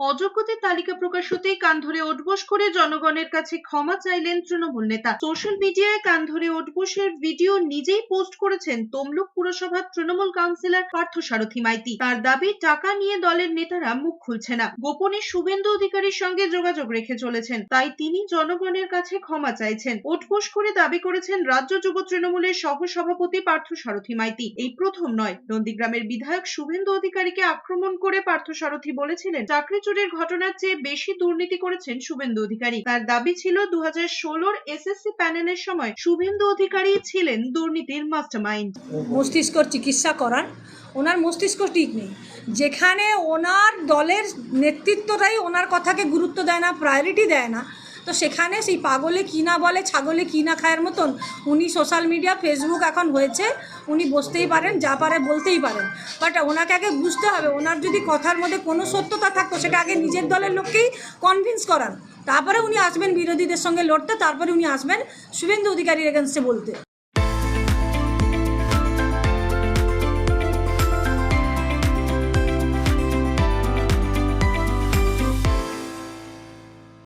অযোগ্যদের তালিকা প্রকাশ হতেই কান ধরে ওঠবোস করে জনগণের কাছে ক্ষমা চাইলেন তৃণমূল নেতা। সোশ্যাল মিডিয়ায় কান ধরে ওঠবোসের ভিডিও নিজেই পোস্ট করেছেন তমলুক পুরসভার তৃণমূল কাউন্সিলর পার্থ সারথী মাইতি। তার দাবি, টাকা নিয়ে দলের নেতারা মুখ খুলছে না। গোপনে শুভেন্দু অধিকারীর সঙ্গে যোগাযোগ রেখে চলেছেন। তাই তিনি জনগণের কাছে ক্ষমা চাইছেন। ওঠবোস করে দাবি করেছেন রাজ্য যুব তৃণমূলের সহ সভাপতি পার্থ সারথী মাইতি। এই প্রথম নয়। নন্দীগ্রামের বিধায়ক শুভেন্দু অধিকারীকে আক্রমণ করে পার্থ সারথী বলেছিলেন, চাকরি চুরির ঘটনার চেয়ে বেশি দুর্নীতি করেছেন শুভেন্দু অধিকারী। তার দাবি ছিল দু হাজার ষোলোর এসএসসি প্যানেলের সময় শুভেন্দু অধিকারী ছিলেন দুর্নীতির মাস্টার মাইন্ড মস্তিষ্ক চিকিৎসা করান। ওনার মস্তিষ্ক ঠিক নেই। যেখানে ওনার দলের নেতৃত্বটাই ওনার কথাকে গুরুত্ব দেয় না প্রায়োরিটি দেয় না তো সেখানে সেই পাগলে কী না বলে, ছাগলে কী না খায়ের মতন উনি সোশ্যাল মিডিয়া ফেসবুক এখন হয়েছে, উনি বসতেই পারেন, যা পারে বলতেই পারেন। বাট ওনাকে আগে বুঝতে হবে, ওনার যদি কথার মধ্যে কোনো সত্যতা থাকতো, সেটা আগে নিজের দলের লোককেই কনভিন্স করান। তারপরে উনি আসবেন বিরোধীদের সঙ্গে লড়তে, তারপরে উনি আসবেন শুভেন্দু অধিকারীর এগেনস্টে বলতে।